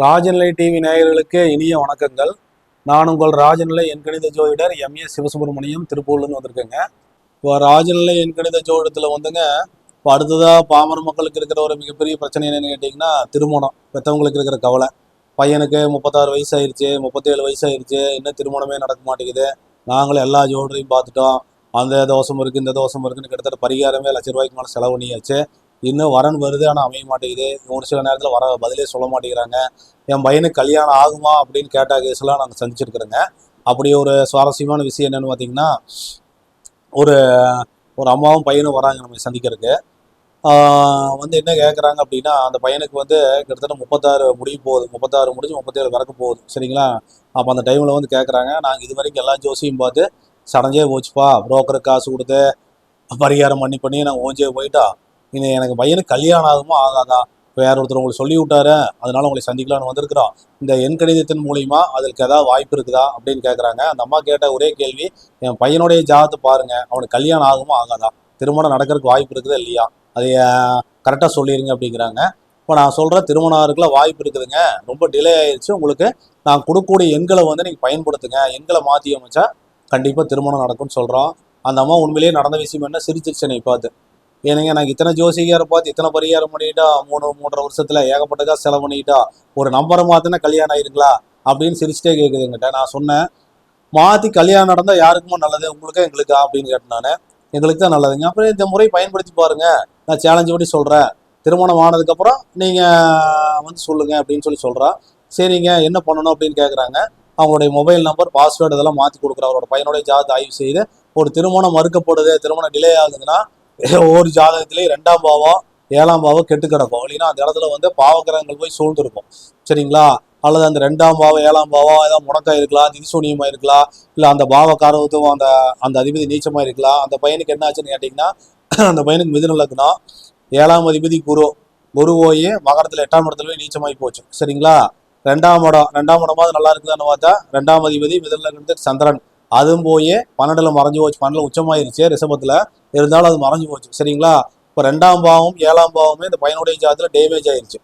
Rajanilai TV நேயர்களுக்கு இனிய வணக்கங்கள். நான் உங்கள் ராஜநிலை எண்கணித ஜோதிடர் எம்ஏ சிவசுப்ரமணியம் திருப்பூர்லேருந்து வந்திருக்கேங்க. இப்போ ராஜநிலை எண்கணித ஜோதிடத்தில் வந்துங்க இப்போ அடுத்ததாக பாமர மக்களுக்கு இருக்கிற ஒரு மிகப்பெரிய பிரச்சனை என்னன்னு கேட்டிங்கன்னா திருமணம். பெற்றவங்களுக்கு இருக்கிற கவலை. பையனுக்கு முப்பத்தாறு வயசு ஆயிருச்சு முப்பத்தேழு வயசு ஆயிருச்சு இன்னும் திருமணமே நடக்க மாட்டேங்குது. நாங்களும் எல்லா ஜோடரையும் பார்த்துட்டோம். அந்த தோஷம் இருக்குது இந்த தோஷம் இருக்குன்னு கிட்டத்தட்ட பரிகாரமே லட்ச ரூபாய்க்கு மேலே செலவு பண்ணியாச்சு. இன்னும் வரன் வருது ஆனால் அமைய மாட்டேங்குது. ஒரு சில நேரத்தில் வர பதிலே சொல்ல மாட்டேங்கிறாங்க. என் பையனுக்கு கல்யாணம் ஆகுமா அப்படின்னு கேட்ட கேஸ்லாம் நாங்கள் சந்திச்சிருக்கிறோங்க. அப்படி ஒரு சுவாரஸ்யமான விஷயம் என்னென்னு பார்த்தீங்கன்னா ஒரு ஒரு அம்மாவும் பையனும் வராங்க நம்ம சந்திக்கிறதுக்கு. வந்து என்ன கேட்குறாங்க அப்படின்னா அந்த பையனுக்கு வந்து கிட்டத்தட்ட முப்பத்தாறு முடிய போகுது. முப்பத்தாறு முடிஞ்சு முப்பத்தேழு பிறக்க போகுது. சரிங்களா? அப்போ அந்த டைமில் வந்து கேட்குறாங்க நாங்கள் இது வரைக்கும் எல்லா ஜோசியும் பார்த்து சடஞ்சே போச்சுப்பா. புரோக்கருக்கு காசு கொடுத்து பரிகாரம் பண்ணி பண்ணி நாங்கள் ஓஞ்சே போயிட்டோம் இனி எனக்கு பையனுக்கு கல்யாணம் ஆகுமா? ஆகாதா வேற ஒருத்தர் உங்களுக்கு சொல்லி விட்டாரு அதனால உங்களை சந்திக்கலாம்னு வந்திருக்கிறோம். இந்த எண் கணிதத்தின் மூலியமா அதற்கு ஏதாவது வாய்ப்பு இருக்குதா? அப்படின்னு கேட்குறாங்க அந்த அம்மா கேட்ட ஒரே கேள்வி என் பையனுடைய ஜாதத்தை பாருங்க. அவனுக்கு கல்யாணம் ஆகுமா? ஆகாதா. திருமணம் நடக்கிறதுக்கு வாய்ப்பு இருக்குதா? இல்லையா? அதை கரெக்டாக சொல்லிடுங்க அப்படிங்கிறாங்க. இப்போ நான் சொல்கிறேன் திருமணம் ஆகிறதுக்குள்ள வாய்ப்பு இருக்குதுங்க. ரொம்ப டிலே ஆயிடுச்சு உங்களுக்கு நான் கொடுக்கக்கூடிய எண்களை வந்து நீங்கள் பயன்படுத்துங்க. எண்களை மாற்றி அமைச்சா கண்டிப்பாக திருமணம் நடக்கும்னு சொல்கிறோம் அந்த அம்மா உண்மையிலேயே நடந்த விஷயம் என்ன? சிரிச்சிருச்சு என்னை பார்த்து. ஏனுங்க நான் இத்தனை ஜோசிகாரை பார்த்து இத்தனை பரிகாரம் பண்ணிட்டா மூணு மூன்றரை வருஷத்துல ஏகப்பட்டதா செலவு பண்ணிட்டா ஒரு நம்பரை மாத்தினா கல்யாணம் ஆயிருங்களா? அப்படின்னு சிரிச்சிட்டே கேட்குதுங்கிட்ட நான் சொன்னேன் மாத்தி கல்யாணம் நடந்தா யாருக்குமோ நல்லது உங்களுக்கு எங்களுக்கா? அப்படின்னு கேட்டேன் நான். எங்களுக்கு தான் நல்லதுங்க. அப்புறம் இந்த முறை பயன்படுத்தி பாருங்க. நான் சேலஞ்சு பண்ணி சொல்றேன். திருமணம் ஆனதுக்கப்புறம் நீங்க வந்து சொல்லுங்க அப்படின்னு சொல்லி சொல்கிறான் சரிங்க என்ன பண்ணணும் அப்படின்னு கேட்குறாங்க அவங்களுடைய மொபைல் நம்பர் பாஸ்வேர்டு இதெல்லாம் மாற்றி கொடுக்குற. அவரோட பையனுடைய ஜாதகத்தை ஆய்வு செய்து ஒரு திருமணம் மறுக்கப்படுது திருமணம் டிலே ஆகுதுன்னா ஒவ்வொரு ஜாதகத்திலேயே ரெண்டாம் பாவம் ஏழாம் பாவம் கெட்டு கிடக்கும். இல்லைன்னா அந்த இடத்துல வந்து பாவகிரகங்கள் போய் சூழ்ந்திருக்கும். சரிங்களா? அல்லது அந்த ரெண்டாம் பாவம் ஏழாம் பாவம் ஏதாவது முடக்கா இருக்கலாம் திரிசூனியமாக இருக்கலாம் இல்லை அந்த பாவ காரணத்துவம் அந்த அந்த அதிபதி நீச்சமாக இருக்கலாம் அந்த பையனுக்கு என்ன ஆச்சுன்னு கேட்டிங்கன்னா அந்த பையனுக்கு மிதுன லக்னம். ஏழாம் அதிபதி குரு. குரு போய் மகரத்தில் எட்டாம் இடத்துல போய் நீச்சமாகி போச்சு. சரிங்களா? ரெண்டாம் இடம் ரெண்டாம் இடமாவது நல்லா இருக்குதான்னு பார்த்தா ரெண்டாம் அதிபதி மிதுன லக்னத்துக்கு சந்திரன். அதுவும் போய் பன்னெண்டில் மறைஞ்சு போச்சு. பன்னெண்டில் உச்சமாயிருச்சு. ரிசபத்தில் இருந்தாலும் அது மறைஞ்சு போச்சு. சரிங்களா? இப்போ ரெண்டாம் பாவம் ஏழாம் பாவமே இந்த பையனுடைய ஜாதத்தில் டேமேஜ் ஆயிருச்சு.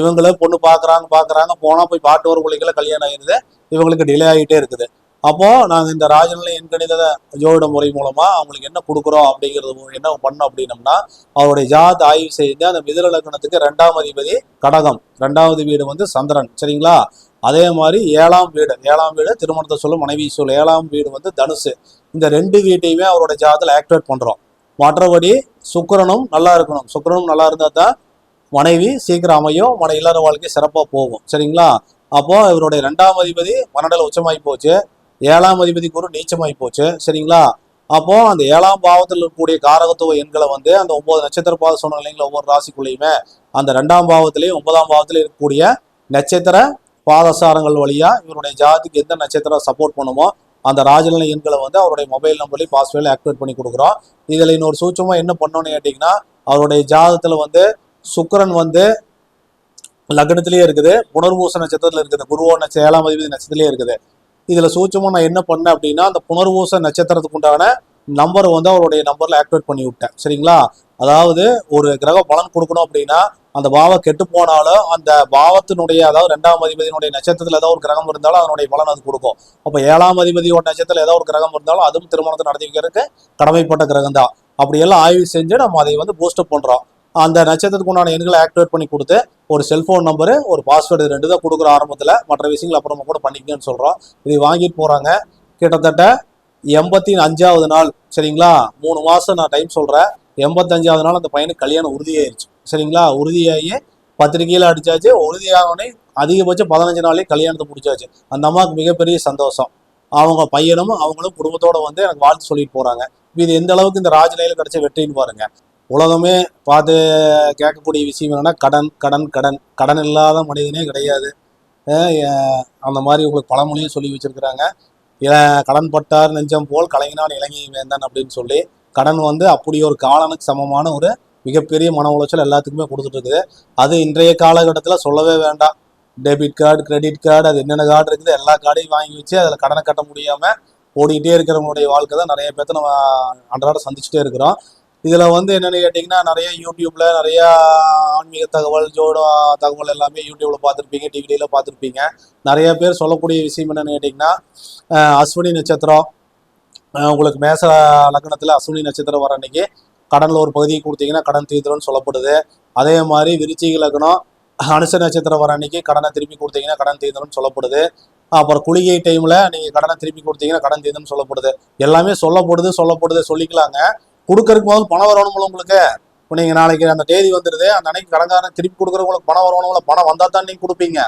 இவங்களே பொண்ணு பார்க்குறாங்க பார்க்குறாங்க போனால் போய் பாட்டு வர பிள்ளைகள கல்யாணம் ஆயிருது. இவங்களுக்கு டிலே ஆகிட்டே இருக்குது. அப்போது நாங்கள் இந்த ராஜநிலை எண்கணித ஜோதிட முறை மூலமாக அவங்களுக்கு என்ன கொடுக்குறோம் அப்படிங்கிறது என்ன பண்ணோம் அப்படின்னம்னா அவருடைய ஜாத் ஆய்வு செய்து அந்த மிதிர லக்னத்துக்கு ரெண்டாம் அதிபதி கடகம். ரெண்டாவது வீடு வந்து சந்திரன். சரிங்களா? அதே மாதிரி ஏழாம் வீடு. ஏழாம் வீடு திருமணத்தை சொல்லும் மனைவி சொல் ஏழாம் வீடு வந்து தனுசு. இந்த ரெண்டு வீட்டையுமே அவரோட ஜாதத்தில் ஆக்டிவேட் பண்ணுறோம் மற்றபடி சுக்கிரனும் நல்லா இருக்கணும். சுக்கரனும் நல்லா இருந்தால் தான் மனைவி சீக்கிரம் அமையும். மன இல்லற வாழ்க்கை சிறப்பாக போகும். சரிங்களா? அப்போ இவருடைய ரெண்டாம் அதிபதி பன்னெண்டுல உச்சமாகி போச்சு. ஏழாம் அதிபதி குரு நீச்சமாகி போச்சு. சரிங்களா? அப்போ அந்த ஏழாம் பாவத்தில் இருக்கக்கூடிய காரகத்துவ எண்களை வந்து அந்த ஒன்பது நட்சத்திர பாத சொன்ன இல்லைங்களா ஒவ்வொரு ராசிக்குள்ளேயுமே அந்த ரெண்டாம் பாவத்திலையும் ஒன்பதாம் பாவத்திலையும் இருக்கக்கூடிய நட்சத்திர பாதசாரங்கள் வழியா இவருடைய ஜாதிக்கு எந்த நட்சத்திரம் சப்போர்ட் பண்ணுமோ அந்த ராஜநிலை எண்களை வந்து அவருடைய மொபைல் நம்பர்லேயும் பாஸ்வேர்டில் ஆக்டிவேட் பண்ணி கொடுக்குறோம். இதில் இன்னொரு சூட்சமாக என்ன பண்ணணும்னு கேட்டிங்கன்னா அவருடைய ஜாதகத்தில் வந்து சுக்கரன் வந்து லக்னத்திலேயே இருக்குது புனர்பூச நட்சத்திரத்தில் இருக்குது குருவோ நட்ச ஏழாம் அதிபதி நட்சத்திரத்திலே இருக்குது. இதில் சூட்சமாக நான் என்ன பண்ணேன் அப்படின்னா அந்த புனர்பூச நட்சத்திரத்துக்கு உண்டான நம்பரை வந்து அவருடைய நம்பரில் ஆக்டிவேட் பண்ணி விட்டேன். சரிங்களா? அதாவது ஒரு கிரக பலன் கொடுக்கணும் அப்படின்னா அந்த பாவம் கெட்டு போனாலும் அந்த பாவத்தினுடைய அதாவது ரெண்டாம் அதிபதியினுடைய நட்சத்திரத்தில் ஏதாவது ஒரு கிரகம் இருந்தாலும் அதனுடைய பலன் அது கொடுக்கும். அப்போ ஏழாம் அதிபதியோட நட்சத்திரத்தில் ஏதாவது ஒரு கிரகம் இருந்தாலும் அதுவும் திருமணத்தை நடத்தி வைக்கிறதுக்கு கடமைப்பட்ட கிரகம் தான் அப்படியெல்லாம் ஆய்வு செஞ்சு நம்ம அதை வந்து பூஸ்டப் பண்ணுறோம் அந்த நட்சத்திரத்துக்கு உண்டான எண்களை ஆக்டிவேட் பண்ணி கொடுத்து ஒரு செல்போன் நம்பரு ஒரு பாஸ்வேர்டு ரெண்டு தான் கொடுக்குற ஆரம்பத்தில் மற்ற விஷயங்கள் அப்புறமா கூட பண்ணிக்கங்கன்னு சொல்கிறோம் இதை வாங்கிட்டு போகிறாங்க கிட்டத்தட்ட எண்பத்தி அஞ்சாவது நாள் சரிங்களா? மூணு மாதம் நான் டைம் சொல்கிறேன் எண்பத்தஞ்சாவது நாள் அந்த பையனுக்கு கல்யாணம் உறுதியாயிருச்சு. சரிங்களா? உறுதியாகி பத்திரிகையில் அடித்தாச்சு உறுதியாகனே அதிகபட்சம் பதினஞ்சு நாளே கல்யாணத்தை முடிச்சாச்சு. அந்த அம்மாவுக்கு மிகப்பெரிய சந்தோஷம். அவங்க பையனும் அவங்களும் குடும்பத்தோட வந்து எனக்கு வாழ்த்து சொல்லிட்டு போறாங்க. இது எந்த அளவுக்கு இந்த ராஜநிலையில் கிடைச்ச வெற்றின்னு பாருங்க. உலகமே பார்த்து கேட்கக்கூடிய விஷயம் என்னன்னா கடன் கடன் கடன். கடன் இல்லாத மனிதனே கிடையாது. அந்த மாதிரி உங்களுக்கு பழமொழியும் சொல்லி வச்சிருக்கிறாங்க. கடன் பட்டார் நெஞ்சம் போல் கலைஞனான் இலங்கை வேந்தன் அப்படின்னு சொல்லி. கடன் வந்து அப்படி ஒரு காலனுக்கு சமமான ஒரு மிகப்பெரிய மன உளைச்சல் எல்லாத்துக்குமே கொடுத்துட்டு இருக்குது அது இன்றைய காலகட்டத்தில் சொல்லவே வேண்டாம். டெபிட் கார்டு கிரெடிட் கார்டு அது என்னென்ன கார்டு இருக்குது எல்லா கார்டையும் வாங்கி வச்சு அதில் கடனை கட்ட முடியாமல் ஓடிக்கிட்டே இருக்கிறவங்களுடைய வாழ்க்கை தான் நிறைய பேர்த்த நம்ம அன்றாட சந்திச்சுட்டே இருக்கிறோம். இதில் வந்து என்னென்னு கேட்டிங்கன்னா நிறைய யூடியூப்பில் நிறைய ஆன்மீக தகவல் ஜோட தகவல் எல்லாமே யூடியூப்பில் பார்த்துருப்பீங்க டிவிடியில் பார்த்துருப்பீங்க. நிறைய பேர் சொல்லக்கூடிய விஷயம் என்னென்னு கேட்டிங்கன்னா அஸ்வினி நட்சத்திரம் உங்களுக்கு மேச லக்னத்தில் அஸ்வினி நட்சத்திரம் வர அன்னைக்கு கடனில் ஒரு பகுதியை கொடுத்தீங்கன்னா கடன் தீர்த்துறோம்னு சொல்லப்படுது. அதே மாதிரி விருச்சிக லக்னம் அனுச நட்சத்திரம் வர அன்னைக்கு கடனை திருப்பி கொடுத்தீங்கன்னா கடன் தீர்ந்துரும்னு சொல்லப்படுது. அப்புறம் குளிகை டைம்ல நீங்க கடனை திருப்பி கொடுத்தீங்கன்னா கடன் தீர்ந்துன்னு சொல்லப்படுது. எல்லாமே சொல்லப்படுது சொல்லப்படுது சொல்லிக்கலாங்க. கொடுக்கறதுக்கு முதல் பணம் வரணும்ல உங்களுக்கு? இப்போ நீங்கள் நாளைக்கு அந்த தேதி வந்துடுது அந்த அன்னைக்கு கடன்காரன் திருப்பி கொடுக்குறவங்களுக்கு பணம் வரணும்ல? பணம் வந்தால் தான் நீங்கள் கொடுப்பீங்க.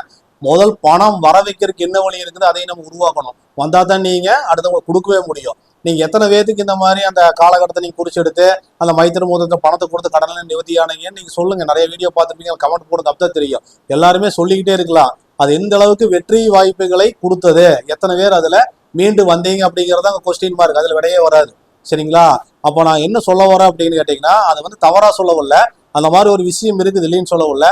முதல் பணம் வர வைக்கிறதுக்கு என்ன வழி இருக்குது அதையும் நம்ம உருவாக்கணும். வந்தால் தான் நீங்கள் அடுத்தவங்களுக்கு கொடுக்கவே முடியும். நீங்க எத்தனை பேத்துக்கு இந்த மாதிரி அந்த காலகட்டத்தை நீங்க குறிச்சு எடுத்து அந்த மைத்திர மூதத்தை பணத்தை கொடுத்து கடனை நிவர்த்தியானீங்கன்னு நீங்கள் நீங்க சொல்லுங்க. நிறைய வீடியோ பார்த்துருப்பீங்க. கமெண்ட் போடுறது அப்பதான் தெரியும். எல்லாருமே சொல்லிக்கிட்டே இருக்கலாம். அது எந்த அளவுக்கு வெற்றி வாய்ப்புகளை கொடுத்தது? எத்தனை பேர் அதுல மீண்டு வந்தீங்க அப்படிங்கறத அங்க கொஸ்டின் மார்க் அதுல விடையே வராது. சரிங்களா? அப்போ நான் என்ன சொல்ல வரேன் அப்படின்னு கேட்டீங்கன்னா அது வந்து தவறா சொல்ல அந்த மாதிரி ஒரு விஷயம் இருக்குது இல்லைன்னு சொல்ல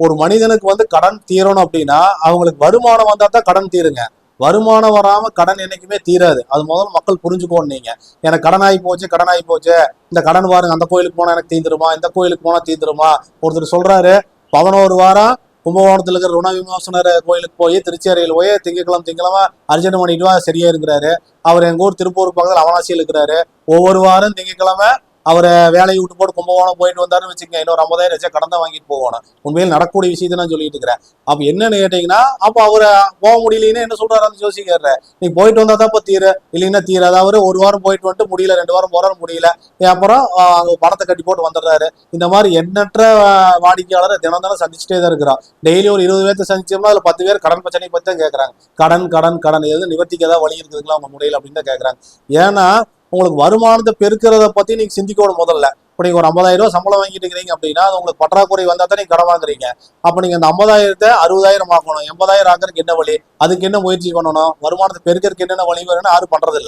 ஒரு மனிதனுக்கு வந்து கடன் தீரணும் அப்படின்னா அவங்களுக்கு வருமானம் வந்தா தான் கடன் தீருங்க. வருமானம் வராமல் கடன் என்னைக்குமே தீராது. அது முதல்ல மக்கள் புரிஞ்சுக்கோன்னு நீங்கள் எனக்கு கடன் ஆகி போச்சு கடன் ஆகி போச்சு. இந்த கடன் பாருங்க அந்த கோயிலுக்கு போனால் எனக்கு தீந்துருமா? இந்த கோயிலுக்கு போனால் தீந்துருமா? ஒருத்தர் சொல்கிறாரு பதினோரு வாரம் கும்பகோணத்தில் இருக்கிற ருண விமோசனர் கோயிலுக்கு போய் திருச்சேரியில் போய் திங்கக்கிழமை திங்கக்கிழமை அர்ஜென்ட் பண்ணிட்டு சரியாக சரியா இருக்கிறாரு. அவர் எங்கள் ஊர் திருப்பூர் பக்கத்தில் அவனாசியில் இருக்கிறாரு. ஒவ்வொரு வாரம் திங்கக்கிழமை அவரை வேலையை விட்டு போட்டு கும்பகோணம் போயிட்டு வந்தாருன்னு வச்சுக்கங்க இன்னொரு ஐம்பதாயிரம் லட்சம் கடந்த வாங்கிட்டு போகணும். உண்மையில் நடக்கக்கூடிய விஷயத்தை நான் சொல்லிட்டு இருக்கிறேன். அப்போ என்னன்னு கேட்டீங்கன்னா அப்போ அவரை போக முடியலன்னு என்ன சொல்றாரு அந்த ஜோசிக்காரரு நீ போயிட்டு வந்தா தான் இப்போ தீர. இல்லைன்னா தீராது. அவர் ஒரு வாரம் போயிட்டு வந்துட்டு முடியல ரெண்டு வாரம் போறாரு முடியல. அப்புறம் அவங்க பணத்தை கட்டி போட்டு வந்துடுறாரு. இந்த மாதிரி எண்ணற்ற வாடிக்கையாளரை தினம் தினம் சந்திச்சுட்டே தான் இருக்கிறான். டெய்லி ஒரு இருபது பேர்த்த சந்திச்சோம்னா அதில் பத்து பேர் கடன் பிரச்சனை பற்றி தான் கேட்குறாங்க கடன் கடன் கடன். எது நிவர்த்திக்கு ஏதாவது வழி இருக்குதுங்களா அவங்க முறையில் அப்படின்னு தான் கேட்குறாங்க ஏன்னா உங்களுக்கு வருமானத்தை பெருக்கிறத பத்தி நீங்க சிந்திக்கணும் முதல்ல. இப்போ நீங்க ஒரு ஐம்பதாயிரம் ரூபா சம்பளம் வாங்கிட்டு இருக்கிறீங்க அப்படின்னா அது உங்களுக்கு பற்றாக்குறை வந்தால் தான் நீங்கள் கடன் வாங்குறீங்க. அப்ப நீங்க அந்த ஐம்பதாயிரத்தை அறுபதாயிரம் ஆக்கணும். எண்பதாயிரம் ஆக்குறதுக்கு என்ன வழி? அதுக்கு என்ன முயற்சி பண்ணணும்? வருமானத்தை பெருக்கிறதுக்கு என்னென்ன வழி வேணும்னு யாரும் பண்றது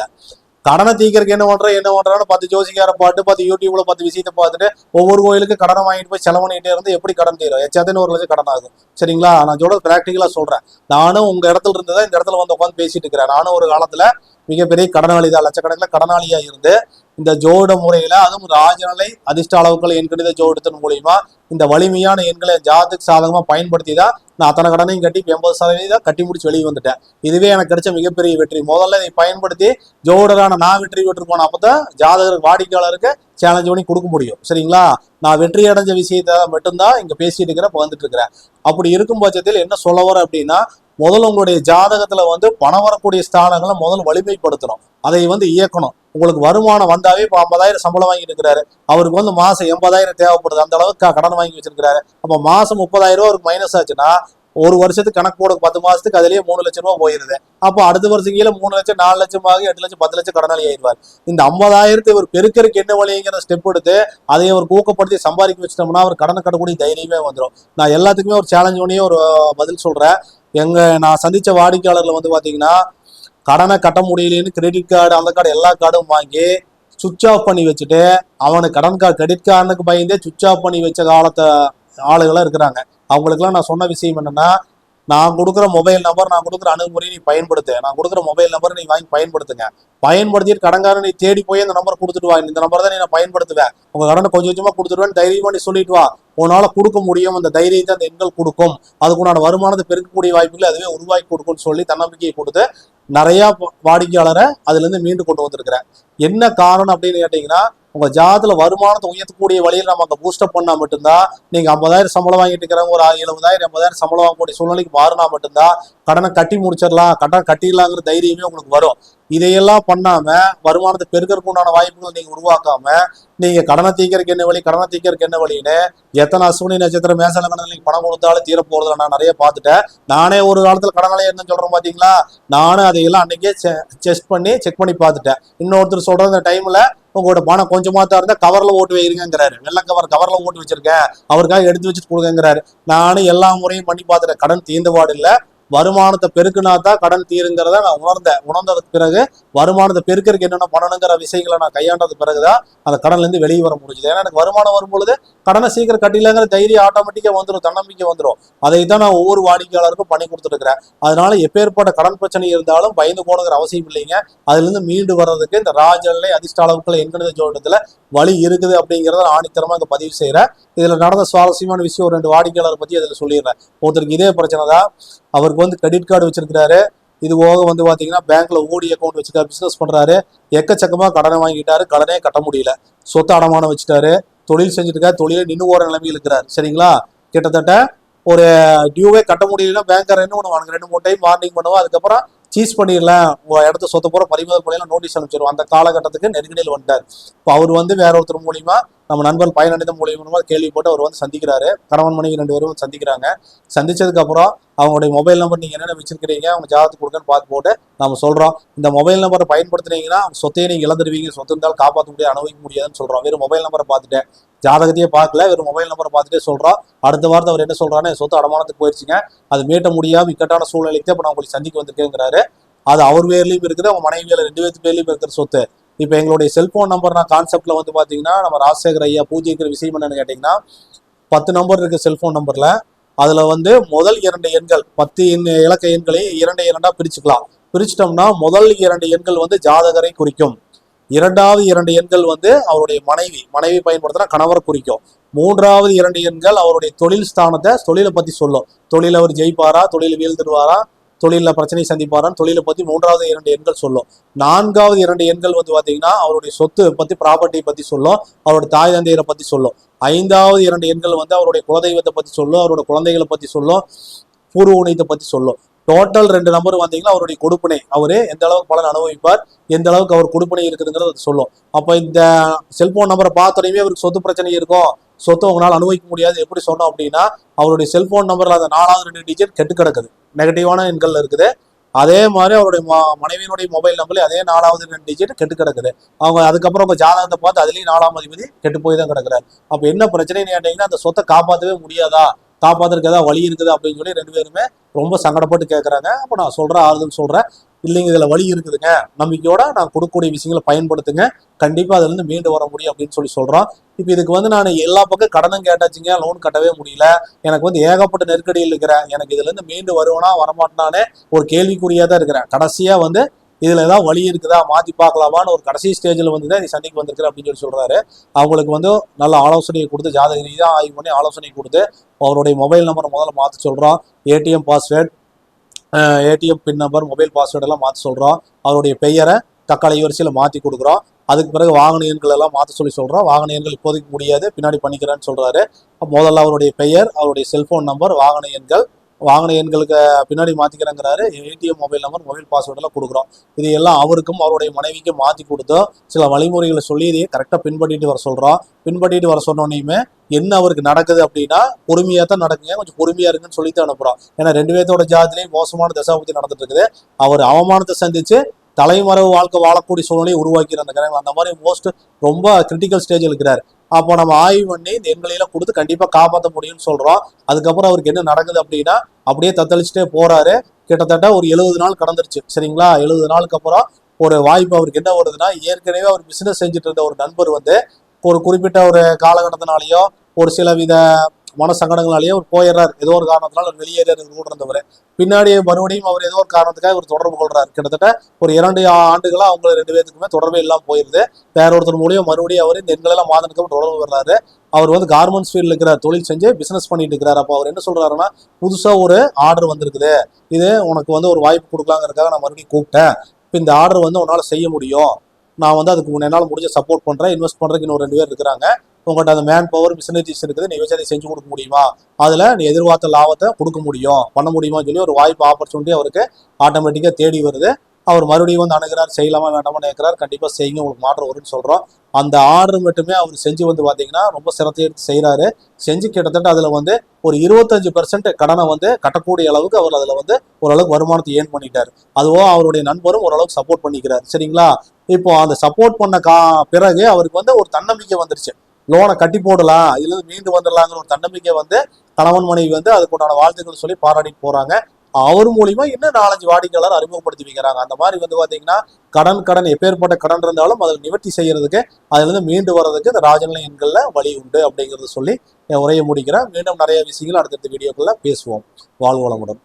கடனை தீக்கிறதுக்கு என்ன பண்ற என்ன பண்றான்னு பத்து ஜோசிக்கார பாட்டு பத்து யூடியூப்ல பத்து விஷயத்தை பார்த்துட்டு ஒவ்வொரு கோயிலுக்கு கடனை வாங்கிட்டு போய் செலவு பண்ணிட்டே இருந்து எப்படி கடன் தீரும்? எச்சாத்தின்னு ஒரு லட்சம் கடன் ஆகும். சரிங்களா? நான் சொல்றது பிராக்டிக்கலா சொல்றேன். நானும் உங்க இடத்துல இருந்ததா இந்த இடத்துல வந்து உட்காந்து பேசிட்டு இருக்கிறேன். நானும் ஒரு காலத்துல மிகப்பெரிய கடனாளி தான். லட்சக்கணக்கில் கடனாளியா இருந்து இந்த ஜோட முறையில அதுவும் ராஜநிலை அதிர்ஷ்ட அளவுகள் எண்கணித ஜோடத்தின் மூலியமா இந்த வலிமையான எண்களை ஜாதத்துக்கு சாதகமா பயன்படுத்தி தான் நான் அத்தனை கடனையும் கட்டி எண்பது சதவீதம் கட்டி முடிச்சு வெளியே வந்துட்டேன். இதுவே எனக்கு கிடைச்ச மிகப்பெரிய வெற்றி. முதல்ல இதை பயன்படுத்தி ஜோடரான நான் வெற்றி பெற்று போன அப்பதான் ஜாதகர் வாடிக்கையாளருக்கு சேலஞ்ச் பண்ணி கொடுக்க முடியும். சரிங்களா? நான் வெற்றி அடைஞ்ச விஷயத்த மட்டும்தான் இங்கே பேசிட்டு இருக்கிறேன் பகிர்ந்துட்டு இருக்கிறேன். அப்படி இருக்கும் பட்சத்தில் என்ன சொல்ல வரேன் அப்படின்னா முதல்ல உங்களுடைய ஜாதகத்துல வந்து பணம் வரக்கூடிய ஸ்தானங்களை முதல்ல வலிமைப்படுத்தணும். அதை வந்து இயக்கணும். உங்களுக்கு வருமானம் வந்தாவே இப்போ ஐம்பதாயிரம் சம்பளம் வாங்கிட்டு இருக்கிறாரு. அவருக்கு வந்து மாசம் எண்பதாயிரம் தேவைப்படுது. அந்த அளவுக்கு கடன் வாங்கி வச்சிருக்கிறாரு. அப்ப மாசம் முப்பதாயிரம் ரூபா அவருக்கு மைனஸ் ஆச்சுன்னா ஒரு வருஷத்துக்கு கணக்கு போட பத்து மாசத்துக்கு அதுலயே மூணு லட்சம் ரூபா போயிருது. அப்போ அடுத்த வருஷம் கீழே மூணு லட்சம் நாலு லட்சம் ஆகி எட்டு லட்சம் பத்து லட்சம் கடனாளி ஆயிடுவார். இந்த ஐம்பதாயிரத்தை இவர் பெருக்கருக்கு என்ன வழிங்கிற ஸ்டெப் எடுத்து அதை அவர் ஊக்கப்படுத்தி சம்பாதிக்க வச்சிட்டோம்னா அவர் கடனை கட்டக்கூடிய தைரியமே வந்துடும் நான் எல்லாத்துக்குமே ஒரு சேலஞ்ச் பண்ணி ஒரு பதில் சொல்றேன். எங்க நான் சந்திச்ச வாடிக்கையாளர்ல வந்து பாத்தீங்கன்னா கடனை கட்ட முடியலன்னு கிரெடிட் கார்டு அந்த கார்டு எல்லா கார்டும் வாங்கி சுவிட்ச் ஆஃப் பண்ணி வச்சுட்டு அவனுக்கு கடன் கார்டு கிரெடிட் கார்டுக்கு பயந்தே சுவிட்ச் ஆஃப் பண்ணி வச்ச காலத்தை ஆளுகளாக இருக்கிறாங்க. அவங்களுக்குலாம் நான் சொன்ன விஷயம் என்னன்னா நான் கொடுக்குற மொபைல் நம்பர் நான் கொடுக்குற அணுகுமுறையை நீ பயன்படுத்து. நான் கொடுக்குற மொபைல் நம்பர் நீ வாங்கி பயன்படுத்துங்க. பயன்படுத்திட்டு கடன்காரன் நீ தேடி போய் இந்த நம்பர் கொடுத்துட்டு வா. இந்த நம்பர் தான் நீ நான் பயன்படுத்துவேன் உங்க கடனை கொஞ்சம் கொஞ்சமா கொடுத்துருவேன் தைரியம் நீ சொல்லிட்டு வா. உன்னால கொடுக்க முடியும். அந்த தைரியத்தை அந்த எண்கள் கொடுக்கும். அதுக்குண்டான வருமானத்தை பெருக்கக்கூடிய வாய்ப்புகளை அதுவே உருவாக்கி கொடுக்கும்னு சொல்லி தன்னம்பிக்கையை கொடுத்து நிறையா வாடிக்கையாளரை அதுல இருந்து மீண்டு கொண்டு வந்திருக்கிறேன். என்ன காரணம் அப்படின்னு கேட்டிங்கன்னா உங்க ஜாதத்தில் வருமானத்தை உயர்த்தக்கூடிய வழியில் நம்ம அந்த பூஸ்டப் பண்ணா மட்டும்தான் நீங்க ஐம்பதாயிரம் சம்பளம் வாங்கிட்டு இருக்கிறவங்க ஒரு எழுபதாயிரம் எண்பதாயிரம் சம்பளம் வாங்கக்கூடிய சூழ்நிலைக்கு மாறினா மட்டும்தான் கடனை கட்டி முடிச்சிடலாம் கடன் கட்டிடலாங்கிற தைரியமே உங்களுக்கு வரும். இதையெல்லாம் பண்ணாம வருமானத்தை பெருக்கிறதுக்கு உண்டான வாய்ப்புகள் நீங்க உருவாக்காம நீங்க கடனை தீக்கிறதுக்கு என்ன வழி கடனை தீக்கிறதுக்கு என்ன வழின்னு எத்தனை அசுவினி நட்சத்திரம் மேசல கடனில் நீங்க பணம் கொடுத்தாலும் தீர போறதுல நான் நிறைய பார்த்துட்டேன். நானே ஒரு காலத்துல கடனாலே என்ன சொல்றேன் பாத்தீங்களா? நானும் அதையெல்லாம் அன்னைக்கே செக் பண்ணி செக் பண்ணி பார்த்துட்டேன். இன்னொருத்தர் சொல்ற அந்த டைம்ல உங்களோட பணம் கொஞ்சமா தான் இருந்தா கவர்ல ஓட்டு வைங்கிறாரு வெள்ள கவர் கவர்ல ஓட்டு வச்சிருக்கேன். அவருக்காக எடுத்து வச்சுட்டு கொடுங்கிறாரு நானும் எல்லா முறையும் பண்ணி பார்த்துட்டேன். கடன் தீர்ந்த இல்லை. வருமானத்தை பெருக்குனா தான் கடன் தீருங்கிறத நான் உணர்ந்தேன். உணர்ந்ததுக்கு பிறகு வருமானத்தை பெருக்கிறதுக்கு என்னென்ன பண்ணணுங்கிற விஷயங்களை நான் கையாண்டது பிறகுதான் அந்த கடன்லேருந்து வெளியே வர முடிஞ்சுது. ஏன்னா எனக்கு வருமானம் வரும்பொழுது கடனை சீக்கிரம் கட்டிலங்கிற தைரியம் ஆட்டோமேட்டிக்காக வந்துடும் தன்னம்பிக்கை வந்துடும் அதை தான் நான் ஒவ்வொரு வாடிக்கையாளருக்கும் பண்ணி கொடுத்துருக்கிறேன். அதனால எப்பேற்பட்ட கடன் பிரச்சனை இருந்தாலும் பயந்து போகணுங்கிற அவசியம் இல்லைங்க. அதுல இருந்து மீண்டு வர்றதுக்கு இந்த ராஜநிலை அதிர்ஷ்ட அளவுக்குள்ள எண்கணித ஜோடத்துல வழி இருக்குது அப்படிங்கிறத நான் இங்கே பதிவு செய்கிறேன் இதில் நடந்த சுவாரஸ்யமான விஷயம் ஒரு ரெண்டு வாடிக்கையாளர் பற்றி அதில் சொல்லிடுறேன். ஒருத்தருக்கு இதே பிரச்சனை தான் அவருக்கு வந்து கிரெடிட் கார்டு வச்சிருக்கிறாரு. இது போக வந்து பார்த்தீங்கன்னா பேங்க்ல ஓடி அக்கௌண்ட் வச்சுட்டாரு பிசினஸ் பண்றாரு. எக்கச்சக்கமாக கடனை வாங்கிட்டாரு. கடனே கட்ட முடியல. சொத்து அடமானம் வச்சுட்டாரு. தொழில் செஞ்சுட்டு தொழிலே நின்று போற நிலைமையில் இருக்கிறார். சரிங்களா? கிட்டத்தட்ட ஒரு டியூவே கட்ட முடியலன்னா பேங்கர் என்ன பண்ணுவாங்க ரெண்டு மூணு டைம் வார்னிங் பண்ணுவோம் அதுக்கப்புறம் சீஸ் பண்ணிடலாம். உங்கள் இடத்த சொத்து பூரா பறிமுதல் பண்ணிடலாம். நோட்டீஸ் அனுப்பிச்சிருவோம். அந்த காலகட்டத்துக்கு நெருக்கடியில் வந்துட்டார். இப்போ அவர் வந்து வேற ஒருத்தர் மூலியமா நம்ம நண்பர் பயனடைந்த மூலியமா கேள்விப்பட்டு அவர் வந்து சந்திக்கிறாரு. கணவன் மனைவி ரெண்டு பேரும் சந்திக்கிறாங்க. சந்திச்சதுக்கப்புறம் அவங்களுடைய மொபைல் நம்பர் நீங்க என்னென்ன வச்சிருக்கிறீங்க அவங்க ஜாதகத்துக்கு கொடுக்கன்னு பார்த்து போட்டு நம்ம சொல்கிறோம் இந்த மொபைல் நம்பரை பயன்படுத்துனீங்கன்னா சொத்தையை நீங்கள் இழந்துருவீங்க. சொத்து இருந்தால் காப்பாற்ற முடியாது அனுபவிக்க முடியாதுன்னு சொல்கிறோம் வெறும் மொபைல் நம்பரை பார்த்துட்டேன். ஜாதகத்தையே பார்க்கல வெறும் மொபைல் நம்பரை பார்த்துட்டே சொல்கிறோம் அடுத்த வாரத்தை அவர் என்ன சொல்கிறாருன்னு சொத்து அடமானத்துக்கு போயிடுச்சுங்க அது மீட்ட முடியாமல் இக்கட்டான சூழ்நிலைக்கு இப்போ நான் உங்களுக்கு சந்திக்க வந்திருக்கேங்கிறாரு. அது அவர் பேர்லையும் இருக்குது அவங்க மனைவி ரெண்டு பேர்த்து பேர்லையும் இருக்கிற சொத்து. இப்போ எங்களுடைய செல்போன் நம்பர் நான் கான்செப்ட்ல வந்து பார்த்தீங்கன்னா நம்ம ராஜசேகர் ஐயா பூஜைக்கிற விஷயம் என்னன்னு கேட்டிங்கன்னா பத்து நம்பர் இருக்குது செல்போன் நம்பரில் அதில் வந்து முதல் இரண்டு எண்கள் பத்து எண் இலக்க எண்களை இரண்டு இரண்டாக பிரிச்சுக்கலாம். பிரிச்சிட்டோம்னா முதல் இரண்டு எண்கள் வந்து ஜாதகரை குறிக்கும். இரண்டாவது இரண்டு எண்கள் வந்து அவருடைய மனைவி மனைவி பயன்படுத்தினா கணவர் குறிக்கும். மூன்றாவது இரண்டு எண்கள் அவருடைய தொழில் ஸ்தானத்தை தொழிலை பத்தி சொல்லும். தொழில் அவர் ஜெயிப்பாரா தொழில் வீழ்ந்துடுவாரா தொழிலில் பிரச்சனை சந்திப்பாரான்னு தொழிலை பத்தி மூன்றாவது இரண்டு எண்கள் சொல்லும். நான்காவது இரண்டு எண்கள் வந்து பாத்தீங்கன்னா அவருடைய சொத்து பத்தி ப்ராப்பர்ட்டி பத்தி சொல்லும். அவருடைய தாய் தந்தையரை பத்தி சொல்லும். ஐந்தாவது இரண்டு எண்கள் வந்து அவருடைய குலதெய்வத்தை பத்தி சொல்லும். அவருடைய குழந்தைகளை பத்தி சொல்லும். பூர்வ உணயத்தை பத்தி சொல்லும். டோட்டல் ரெண்டு நம்பர் வந்தீங்கன்னா அவருடைய கொடுப்பினை. அவரு எந்த அளவுக்கு பலன் அனுபவிப்பார் எந்த அளவுக்கு அவர் கொடுப்பினை இருக்குதுங்கிறத சொல்லும். அப்போ இந்த செல்போன் நம்பரை பார்த்தோடையுமே அவருக்கு சொத்து பிரச்சனை இருக்கும். சொத்து உங்களால் அனுபவிக்க முடியாது. எப்படி சொன்னோம் அப்படின்னா அவருடைய செல்போன் நம்பரில் அந்த நாலாவது ரெண்டு டிஜிட் கெட்டு கிடக்குது. நெகட்டிவான எண்கள் இருக்குது. அதே மாதிரி அவருடைய ம- மனைவியினுடைய மொபைல் நம்பர்ல அதே நாலாவது ரெண்டு டிஜிட் கெட்டு கிடக்குது. அவங்க அதுக்கப்புறம் அவங்க ஜாதகத்தை பார்த்து அதுலேயும் நாலாம் அதிபதி கெட்டு போய் தான் கிடக்குறாரு. அப்போ என்ன பிரச்சனைன்னு கேட்டீங்கன்னா அந்த சொத்தை காப்பாற்றவே முடியாதா? காப்பாத்துறதுக்கு ஏதாவது வழி இருக்குது அப்படின்னு சொல்லி ரெண்டு பேருமே ரொம்ப சங்கடப்பட்டு கேட்குறாங்க அப்போ நான் சொல்கிறேன் ஆறுதல் சொல்கிறேன் இல்லைங்க இதில் வழி இருக்குதுங்க. நம்பிக்கையோட நான் கொடுக்கக்கூடிய விஷயங்களை பயன்படுத்துங்க. கண்டிப்பாக அதுலேருந்து மீண்டு வர முடியும் அப்படின்னு சொல்லி சொல்கிறோம் இப்போ இதுக்கு வந்து நான் எல்லா பக்கம் கடனும் கேட்டாச்சுங்க. லோன் கட்டவே முடியல. எனக்கு வந்து ஏகப்பட்ட நெருக்கடியில் இருக்கிறேன். எனக்கு இதுலேருந்து மீண்டு வருவேனா வரமாட்டேனானே ஒரு கேள்விக்குறியாக தான் இருக்கிறேன். கடைசியாக வந்து இதில் ஏதாவது வழி இருக்குதா? மாற்றி பார்க்கலாமான்னு ஒரு கடைசி ஸ்டேஜில் வந்து தான் நீ சந்திக்கு வந்திருக்கிற அப்படின்னு சொல்லி சொல்கிறாரு அவங்களுக்கு வந்து நல்ல ஆலோசனையை கொடுத்து ஜாதக ரீதியாக ஆய்வு பண்ணி ஆலோசனை கொடுத்து அவருடைய மொபைல் நம்பரை முதல்ல மாற்ற சொல்கிறோம் ATM password ATM PIN number mobile password எல்லாம் மாற்ற சொல்கிறோம் அவருடைய பெயரை தக்காளி வரிசையில் மாற்றி கொடுக்குறோம் அதுக்கு பிறகு வாகன எண்கள் எல்லாம் மாற்ற சொல்லி சொல்கிறோம் வாகன எண்கள் இப்போதைக்கு முடியாது பின்னாடி பண்ணிக்கிறேன்னு சொல்கிறாரு முதல்ல அவருடைய பெயர் அவருடைய செல்ஃபோன் நம்பர் வாகன எண்கள் வாகன எண்களுக்கு பின்னாடி மாத்திக்கிறேங்கிறாரு. ATM mobile number mobile password எல்லாம் கொடுக்குறோம். இது எல்லாம் அவருக்கும் அவருடைய மனைவிக்கும் மாத்தி கொடுத்தோம். சில வழிமுறைகளை சொல்லி இதையே கரெக்டாக பின்பற்றிட்டு வர சொல்றோம். பின்பற்றிட்டு வர சொன்னோனையுமே என்ன அவருக்கு நடக்குது அப்படின்னா பொறுமையா தான் நடக்குங்க. கொஞ்சம் பொறுமையா இருக்குன்னு சொல்லிட்டு அனுப்புறோம். ஏன்னா ரெண்டு பேர்த்தோட ஜாதிலையும் மோசமான தசாபத்தி நடந்துட்டு இருக்குது அவர் அவமானத்தை சந்திச்சு தலைமறைவு வாழ்க்கை வாழக்கூடிய சூழ்நிலையை உருவாக்கி அந்த அந்த மாதிரி மோஸ்ட் ரொம்ப கிரிட்டிக்கல் ஸ்டேஜில் இருக்கிறார். அப்போ நம்ம ஆய்வு பண்ணி இந்த எண்களையெல்லாம் கொடுத்து கண்டிப்பாக காப்பாற்ற முடியும்னு சொல்கிறோம் அதுக்கப்புறம் அவருக்கு என்ன நடக்குது அப்படின்னா அப்படியே தத்தளிச்சுட்டே போறாரு. கிட்டத்தட்ட ஒரு எழுபது நாள் கடந்துருச்சு. சரிங்களா? எழுபது நாளுக்கு அப்புறம் ஒரு வாய்ப்பு அவருக்கு என்ன வருதுன்னா ஏற்கனவே அவர் பிசினஸ் செஞ்சுட்டு இருந்த ஒரு நண்பர் வந்து ஒரு குறிப்பிட்ட ஒரு காலகட்டத்தினாலேயோ ஒரு சில வித மன சங்கடங்களாலேயே அவர் போயிடுறாரு. ஏதோ ஒரு காரணத்தினால அவர் வெளியேறாரு கூட இருந்தவர். பின்னாடி மறுபடியும் அவர் ஏதோ ஒரு காரணத்துக்காக இவர் தொடர்பு கொள்றாரு. கிட்டத்தட்ட ஒரு இரண்டு ஆண்டுகளாக அவங்க ரெண்டு பேருக்குமே தொடர்பே இல்லாம போயிருது. வேற ஒருத்தர் மூலியம் மறுபடியும் அவர் இந்த எண்களெல்லாம் மாதனுக்கு தொடர்பு வர்றாரு அவர் வந்து கார்மெண்ட்ஸ் ஃபீல்டில் இருக்கிற தொழில் செஞ்சு பிசினஸ் பண்ணிட்டு இருக்கிறார். அப்போ அவர் என்ன சொல்றாருன்னா புதுசாக ஒரு ஆர்டர் வந்திருக்குது. இது உனக்கு வந்து ஒரு வாய்ப்பு கொடுக்கலாங்கிறதுக்காக நான் மறுபடியும் கூப்பிட்டேன். இப்போ இந்த ஆர்டர் வந்து உன்னால் செய்ய முடியும். நான் வந்து அதுக்கு என்னால் முடிஞ்ச சப்போர்ட் பண்ணுறேன் இன்வெஸ்ட் பண்ணுறதுக்கு இன்னும் ரெண்டு பேர் இருக்கிறாங்க. உங்கள்கிட்ட அந்த மேன் பவர் மிஷினரிஸ் இருக்குது நீ வச்சு அதை செஞ்சு கொடுக்க முடியுமா? அதில் நீ எதிர்பார்த்த லாபத்தை கொடுக்க முடியும். பண்ண முடியுமான்னு சொல்லி ஒரு வாய்ப்பு ஆப்பர்ச்சுனிட்டி அவருக்கு ஆட்டோமேட்டிக்காக தேடி வருது. அவர் மறுபடியும் வந்து அணுகிறார் செய்யலாமா வேண்டாமா நினைக்கிறார் கண்டிப்பாக செய்யுங்க உங்களுக்கு மாற்றம் வரும்னு சொல்கிறோம் அந்த ஆர்டர் மட்டுமே அவர் செஞ்சு வந்து பார்த்தீங்கன்னா ரொம்ப சிரத்தை எடுத்து செய்கிறாரு செஞ்சு கிட்டத்தட்ட அதில் வந்து ஒரு இருபத்தஞ்சு பெர்சென்ட் கடனை வந்து கட்டக்கூடிய அளவுக்கு அவர் அதில் வந்து ஓரளவுக்கு வருமானத்தை ஏன் பண்ணிட்டார். அதுவோ அவருடைய நண்பரும் ஓரளவுக்கு சப்போர்ட் பண்ணிக்கிறார். சரிங்களா? இப்போ அந்த சப்போர்ட் பண்ண கா பிறகு அவருக்கு வந்து ஒரு தன்னம்பிக்கை வந்துருச்சு. லோனை கட்டி போடலாம் இதுலேருந்து மீண்டு வந்துடலாங்கிற ஒரு தன்னம்பிக்கை வந்து கணவன் மனைவி வந்து அதுக்குண்டான வாழ்த்துக்கள் சொல்லி பாராட்டிட்டு போறாங்க. அவர் மூலியமா இன்னும் நாலஞ்சு வாடிக்கையாளர் அறிமுகப்படுத்தி வைக்கிறாங்க அந்த மாதிரி வந்து பாத்தீங்கன்னா கடன் கடன் எப்பேற்பட்ட கடன் இருந்தாலும் அதை நிவர்த்தி செய்யறதுக்கு அதுல இருந்து மீண்டு வர்றதுக்கு இந்த ராஜநிலை எண்கள்ல வழி உண்டு அப்படிங்கறத சொல்லி உரையை முடிக்கிறேன். மீண்டும் நிறைய விஷயங்கள் அடுத்தடுத்த வீடியோக்குள்ள பேசுவோம். வாழ்வளமுடன்